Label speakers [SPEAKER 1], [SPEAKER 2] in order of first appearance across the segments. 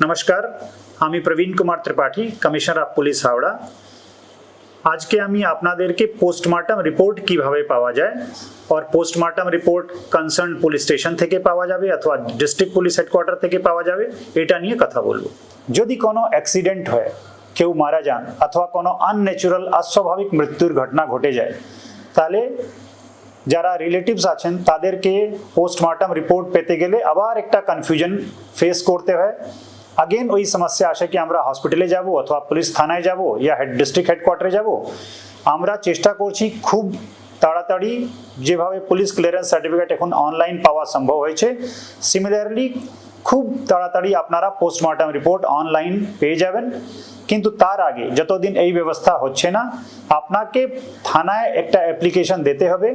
[SPEAKER 1] নমস্কার আমি Praveen Kumar Tripathi commissioner of police Howrah আজকে আমি আপনাদেরকে পোস্টমর্টম রিপোর্ট কীভাবে পাওয়া যায় আর postmortem report concern police station থেকে পাওয়া যাবে অথবা ডিস্ট্রিক্ট পুলিশ হেডকোয়ার্টার থেকে পাওয়া যাবে এটা নিয়ে কথা বলব যদি কোনো অ্যাক্সিডেন্ট হয় কেউ মারা যান অথবা কোনো আনন্যাচুরাল অস্বাভাবিক মৃত্যুর ঘটনা ঘটে যায় তাহলে যারা রিলেটিভস আছেন তাদেরকে পোস্টমর্টম রিপোর্ট পেতে গেলে আবার একটা কনফিউশন ফেস করতে হয় আগেন ওই সমস্যা আসে কি আমরা হসপিটালে যাব অথবা পুলিশ থানায় যাব ইয়া হেড ডিস্ট্রিক্ট হেডকোয়ার্টারে যাব। আমরা চেষ্টা করছি খুব তাড়াতাড়ি যেভাবে পুলিশ ক্লিয়ারেন্স সার্টিফিকেট এখন অনলাইন পাওয়া সম্ভব হয়েছে। সিমিলারলি খুব তাড়াতাড়ি আপনারা পোস্টমর্টম রিপোর্ট অনলাইন পেয়ে যাবেন। কিন্তু তার আগে যতদিন এই ব্যবস্থা হচ্ছে না, আপনাকে থানায় একটা অ্যাপ্লিকেশন দিতে হবে।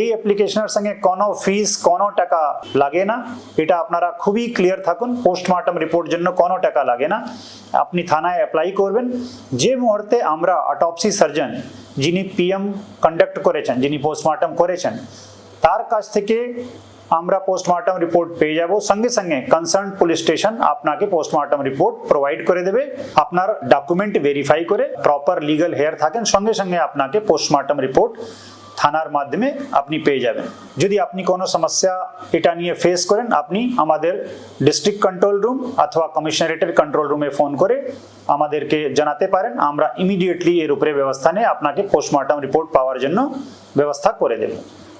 [SPEAKER 1] এই অ্যাপ্লিকেশনের সঙ্গে কোনো ফিস কোনো টাকা লাগে না। এটা আপনারা খুবই ক্লিয়ার থাকুন। পোস্টমর্টম রিপোর্ট জন্য কোনো টাকা লাগে না। আপনি থানায় অ্যাপ্লাই করবেন। যে মুহূর্তে আমরা অটপসি সার্জন যিনি পিএম কন্ডাক্ট করেছেন, যিনি পোস্টমর্টম করেছেন, তার কাছ থেকে আমরা পোস্টমর্টম রিপোর্ট পেয়ে যাব। সঙ্গে সঙ্গে কনসার্ন পুলিশ স্টেশন আপনাকে পোস্টমর্টম রিপোর্ট প্রোভাইড করে দেবে। আপনার ডকুমেন্ট ভেরিফাই করে প্রপার লিগাল হেয়ার থাকেন, সঙ্গে সঙ্গে আপনাকে পোস্টমর্টম রিপোর্ট থানার মাধ্যমে আপনি পেয়ে যাবেন। যদি আপনি কোনো সমস্যা এটা নিয়ে ফেস করেন, আপনি আমাদের ডিস্ট্রিক্ট কন্ট্রোল রুম অথবা কমিশনারেটের কন্ট্রোল রুমে ফোন করে আমাদেরকে জানাতে পারেন। আমরা ইমিডিয়েটলি এর উপরে ব্যবস্থা নিয়ে আপনাকে পোস্টমর্টম রিপোর্ট পাওয়ার জন্য ব্যবস্থা করে দেব।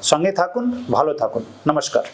[SPEAKER 1] সঙ্গে থাকুন ভালো থাকুন। নমস্কার।